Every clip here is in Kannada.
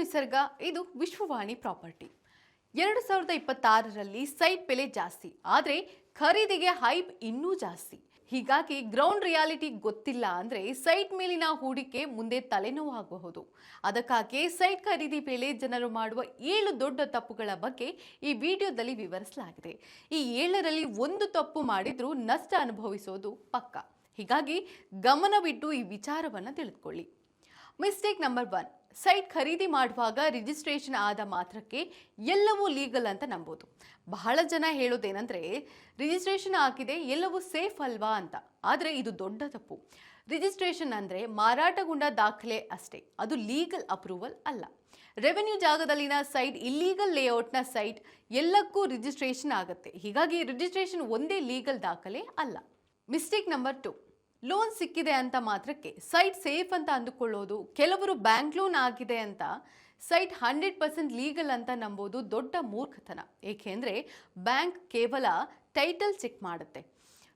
ನಿಸರ್ಗ, ಇದು ವಿಶ್ವವಾಣಿ ಪ್ರಾಪರ್ಟಿ. ಎರಡು ಸಾವಿರದ ಇಪ್ಪತ್ತಾರರಲ್ಲಿ ಸೈಟ್ ಬೆಲೆ ಜಾಸ್ತಿ, ಆದರೆ ಖರೀದಿಗೆ ಹೈಪ್ ಇನ್ನೂ ಜಾಸ್ತಿ. ಹೀಗಾಗಿ ಗ್ರೌಂಡ್ ರಿಯಾಲಿಟಿ ಗೊತ್ತಿಲ್ಲ ಅಂದರೆ ಸೈಟ್ ಮೇಲಿನ ಹೂಡಿಕೆ ಮುಂದೆ ತಲೆನೋವಾಗಬಹುದು ಅದಕ್ಕಾಗಿ ಸೈಟ್ ಖರೀದಿ ವೇಳೆ ಜನರು ಮಾಡುವ ಏಳು ದೊಡ್ಡ ತಪ್ಪುಗಳ ಬಗ್ಗೆ ಈ ವಿಡಿಯೋದಲ್ಲಿ ವಿವರಿಸಲಾಗಿದೆ. ಈ ಏಳರಲ್ಲಿ ಒಂದು ತಪ್ಪು ಮಾಡಿದರೂ ನಷ್ಟ ಅನುಭವಿಸೋದು ಪಕ್ಕ. ಹೀಗಾಗಿ ಗಮನವಿಟ್ಟು ಈ ವಿಚಾರವನ್ನು ತಿಳಿದುಕೊಳ್ಳಿ. ಮಿಸ್ಟೇಕ್ ನಂಬರ್ ಒನ್ ಸೈಟ್ ಖರೀದಿ ಮಾಡುವಾಗ ರಿಜಿಸ್ಟ್ರೇಷನ್ ಆದ ಮಾತ್ರಕ್ಕೆ ಎಲ್ಲವೂ ಲೀಗಲ್ ಅಂತ ನಂಬೋದು. ಬಹಳ ಜನ ಹೇಳೋದೇನೆಂದರೆ ರಿಜಿಸ್ಟ್ರೇಷನ್ ಆಗಿದೆ ಎಲ್ಲವೂ ಸೇಫ್ ಅಲ್ವಾ ಅಂತ. ಆದರೆ ಇದು ದೊಡ್ಡ ತಪ್ಪು. ರಿಜಿಸ್ಟ್ರೇಷನ್ ಅಂದರೆ ಮಾರಾಟಗೊಂಡ ದಾಖಲೆ ಅಷ್ಟೇ. ಅದು ಲೀಗಲ್ ಅಪ್ರೂವಲ್ ಅಲ್ಲ. ರೆವೆನ್ಯೂ ಜಾಗದಲ್ಲಿನ ಸೈಟ್ ಇಲ್ಲೀಗಲ್ ಲೇಔಟ್ನ ಸೈಟ್ ಎಲ್ಲಕ್ಕೂ ರಿಜಿಸ್ಟ್ರೇಷನ್ ಆಗುತ್ತೆ. ಹೀಗಾಗಿ ರಿಜಿಸ್ಟ್ರೇಷನ್ ಒಂದೇ ಲೀಗಲ್ ದಾಖಲೆ ಅಲ್ಲ. ಮಿಸ್ಟೇಕ್ ನಂಬರ್ ಟು ಲೋನ್ ಸಿಕ್ಕಿದೆ ಅಂತ ಮಾತ್ರಕ್ಕೆ ಸೈಟ್ ಸೇಫ್ ಅಂತ ಅಂದುಕೊಳ್ಳೋದು ಕೆಲವರು ಬ್ಯಾಂಕ್ ಲೋನ್ ಆಗಿದೆ ಅಂತ ಸೈಟ್ ಹಂಡ್ರೆಡ್ ಪರ್ಸೆಂಟ್ ಲೀಗಲ್ ಅಂತ ನಂಬೋದು ದೊಡ್ಡ ಮೂರ್ಖತನ. ಏಕೆಂದರೆ ಬ್ಯಾಂಕ್ ಕೇವಲ ಟೈಟಲ್ ಚೆಕ್ ಮಾಡುತ್ತೆ.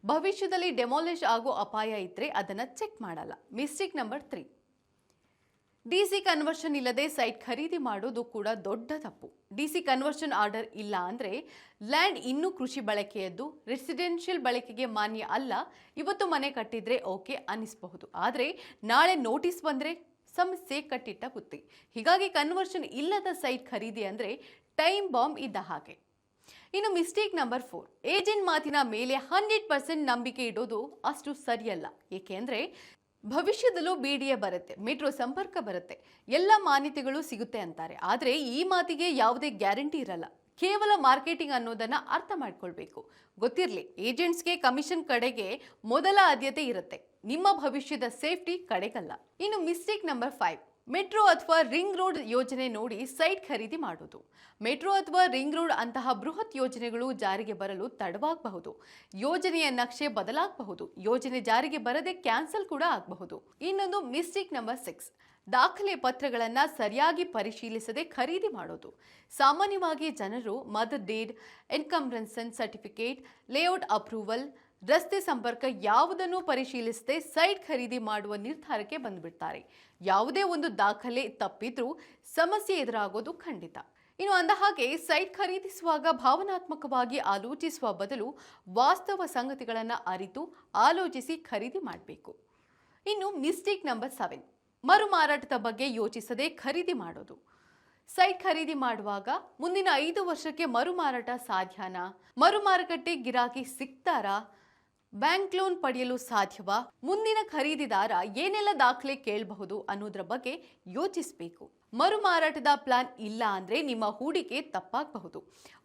ಭವಿಷ್ಯದಲ್ಲಿ ಡೆಮಾಲಿಷ್ ಆಗೋ ಅಪಾಯ ಇದ್ದರೆ ಅದನ್ನು ಚೆಕ್ ಮಾಡಲ್ಲ. Mistake number three D C conversion ಇಲ್ಲದೆ ಸೈಟ್ ಖರೀದಿ ಮಾಡೋದು ಕೂಡ ದೊಡ್ಡ ತಪ್ಪು. ಡಿಸಿ ಕನ್ವರ್ಷನ್ ಆರ್ಡರ್ ಇಲ್ಲ ಅಂದರೆ ಲ್ಯಾಂಡ್ ಇನ್ನೂ ಕೃಷಿ ಬಳಕೆಯದ್ದು, ರೆಸಿಡೆನ್ಷಿಯಲ್ ಬಳಕೆಗೆ ಮಾನ್ಯ ಅಲ್ಲ. ಇವತ್ತು ಮನೆ ಕಟ್ಟಿದ್ರೆ ಓಕೆ ಅನ್ನಿಸಬಹುದು ಆದರೆ ನಾಳೆ ನೋಟಿಸ್ ಬಂದರೆ ಸಮಸ್ಯೆ ಕಟ್ಟಿಟ್ಟ ಬುತ್ತಿ ಹೀಗಾಗಿ ಕನ್ವರ್ಷನ್ ಇಲ್ಲದ ಸೈಟ್ ಖರೀದಿ ಅಂದರೆ ಟೈಮ್ ಬಾಂಬ್ ಇದ್ದ ಹಾಗೆ. ಇನ್ನು ಮಿಸ್ಟೇಕ್ ನಂಬರ್ ಫೋರ್, ಏಜೆಂಟ್ ಮಾತಿನ ಮೇಲೆ ಹಂಡ್ರೆಡ್ ಪರ್ಸೆಂಟ್ ನಂಬಿಕೆ ಇಡೋದು ಅಷ್ಟು ಸರಿಯಲ್ಲ. ಏಕೆಂದರೆ ಭವಿಷ್ಯದಲ್ಲೂ ಬಿಡಿಎ ಬರುತ್ತೆ, ಮೆಟ್ರೋ ಸಂಪರ್ಕ ಬರುತ್ತೆ, ಎಲ್ಲ ಮಾನ್ಯತೆಗಳು ಸಿಗುತ್ತೆ ಅಂತಾರೆ. ಆದರೆ ಈ ಮಾತಿಗೆ ಯಾವುದೇ ಗ್ಯಾರಂಟಿ ಇರಲ್ಲ. ಕೇವಲ ಮಾರ್ಕೆಟಿಂಗ್ ಅನ್ನೋದನ್ನು ಅರ್ಥ ಮಾಡ್ಕೊಳ್ಬೇಕು. ಗೊತ್ತಿರಲಿ, ಏಜೆಂಟ್ಸ್ಗೆ ಕಮಿಷನ್ ಕಡೆಗೆ ಮೊದಲ ಆದ್ಯತೆ ಇರುತ್ತೆ. ನಿಮ್ಮ ಭವಿಷ್ಯದ ಸೇಫ್ಟಿ ಕಡೆಗಲ್ಲ. ಇನ್ನು ಮಿಸ್ಟೇಕ್ ನಂಬರ್ ಫೈವ್ ಮೆಟ್ರೋ ಅಥವಾ ರಿಂಗ್ ರೋಡ್ ಯೋಜನೆ ನೋಡಿ ಸೈಟ್ ಖರೀದಿ ಮಾಡೋದು ಮೆಟ್ರೋ ಅಥವಾ ರಿಂಗ್ ರೋಡ್ ಅಂತಹ ಬೃಹತ್ ಯೋಜನೆಗಳು ಜಾರಿಗೆ ಬರಲು ತಡವಾಗಬಹುದು. ಯೋಜನೆಯ ನಕ್ಷೆ ಬದಲಾಗಬಹುದು. ಯೋಜನೆ ಜಾರಿಗೆ ಬರದೆ ಕ್ಯಾನ್ಸಲ್ ಕೂಡ ಆಗಬಹುದು. ಇನ್ನೊಂದು ಮಿಸ್ಟೇಕ್ ನಂಬರ್ ಸಿಕ್ಸ್. ದಾಖಲೆ ಪತ್ರಗಳನ್ನು ಸರಿಯಾಗಿ ಪರಿಶೀಲಿಸದೆ ಖರೀದಿ ಮಾಡೋದು ಸಾಮಾನ್ಯವಾಗಿ ಜನರು mother deed encumbrance certificate, layout approval ರಸ್ತೆ ಸಂಪರ್ಕ ಯಾವುದನ್ನು ಪರಿಶೀಲಿಸದೆ ಸೈಟ್ ಖರೀದಿ ಮಾಡುವ ನಿರ್ಧಾರಕ್ಕೆ ಬಂದ್ಬಿಡ್ತಾರೆ. ಯಾವುದೇ ಒಂದು ದಾಖಲೆ ತಪ್ಪಿದ್ರೂ ಸಮಸ್ಯೆ ಎದುರಾಗೋದು ಖಂಡಿತ. ಇನ್ನು ಅಂದ ಹಾಗೆ ಸೈಟ್ ಖರೀದಿಸುವಾಗ ಭಾವನಾತ್ಮಕವಾಗಿ ಆಲೋಚಿಸುವ ಬದಲು ವಾಸ್ತವ ಸಂಗತಿಗಳನ್ನು ಅರಿತು ಆಲೋಚಿಸಿ ಖರೀದಿ ಮಾಡಬೇಕು. ಇನ್ನು ಮಿಸ್ಟೇಕ್ ನಂಬರ್ ಸೆವೆನ್ ಮರು ಮಾರಾಟದ ಬಗ್ಗೆ ಯೋಚಿಸದೆ ಖರೀದಿ ಮಾಡೋದು. ಸೈಟ್ ಖರೀದಿ ಮಾಡುವಾಗ ಮುಂದಿನ ಐದು ವರ್ಷಕ್ಕೆ ಮರು ಮಾರಾಟ ಸಾಧ್ಯನಾ? ಮರು ಮಾರುಕಟ್ಟೆ ಗಿರಾಕಿ ಸಿಗ್ತಾರಾ? ಬ್ಯಾಂಕ್ ಲೋನ್ ಪಡೆಯಲು ಸಾಧ್ಯವಾ? ಮುಂದಿನ ಖರೀದಿದಾರ ಏನೆಲ್ಲ ದಾಖಲೆ ಕೇಳಬಹುದು ಅನ್ನೋದ್ರ ಬಗ್ಗೆ ಯೋಚಿಸಬೇಕು. ಮರು ಮಾರಾಟದ ಪ್ಲಾನ್ ಇಲ್ಲ ಅಂದ್ರೆ ನಿಮ್ಮ ಹೂಡಿಕೆ ತಪ್ಪಾಗಬಹುದು.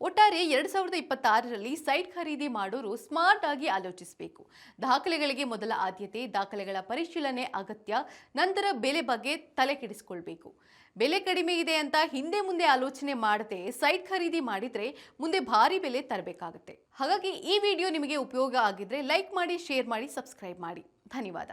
ಒಟ್ಟಾರೆ ಎರಡು ಸಾವಿರದ ಇಪ್ಪತ್ತಾರರಲ್ಲಿ ಸೈಟ್ ಖರೀದಿ ಮಾಡೋರು ಸ್ಮಾರ್ಟ್ ಆಗಿ ಆಲೋಚಿಸಬೇಕು. ದಾಖಲೆಗಳಿಗೆ ಮೊದಲ ಆದ್ಯತೆ, ದಾಖಲೆಗಳ ಪರಿಶೀಲನೆ ಅಗತ್ಯ, ನಂತರ ಬೆಲೆ ಬಗ್ಗೆ ತಲೆ ಕೆಡಿಸಿಕೊಳ್ಬೇಕು. ಬೆಲೆ ಕಡಿಮೆ ಇದೆ ಅಂತ ಹಿಂದೆ ಮುಂದೆ ಆಲೋಚನೆ ಮಾಡದೆ ಸೈಟ್ ಖರೀದಿ ಮಾಡಿದ್ರೆ ಮುಂದೆ ಭಾರಿ ಬೆಲೆ ತರಬೇಕಾಗುತ್ತೆ. ಹಾಗಾಗಿ ಈ ವಿಡಿಯೋ ನಿಮಗೆ ಉಪಯೋಗ ಆಗಿದ್ರೆ ಲೈಕ್ ಮಾಡಿ, ಶೇರ್ ಮಾಡಿ, ಸಬ್ಸ್ಕ್ರೈಬ್ ಮಾಡಿ. ಧನ್ಯವಾದ.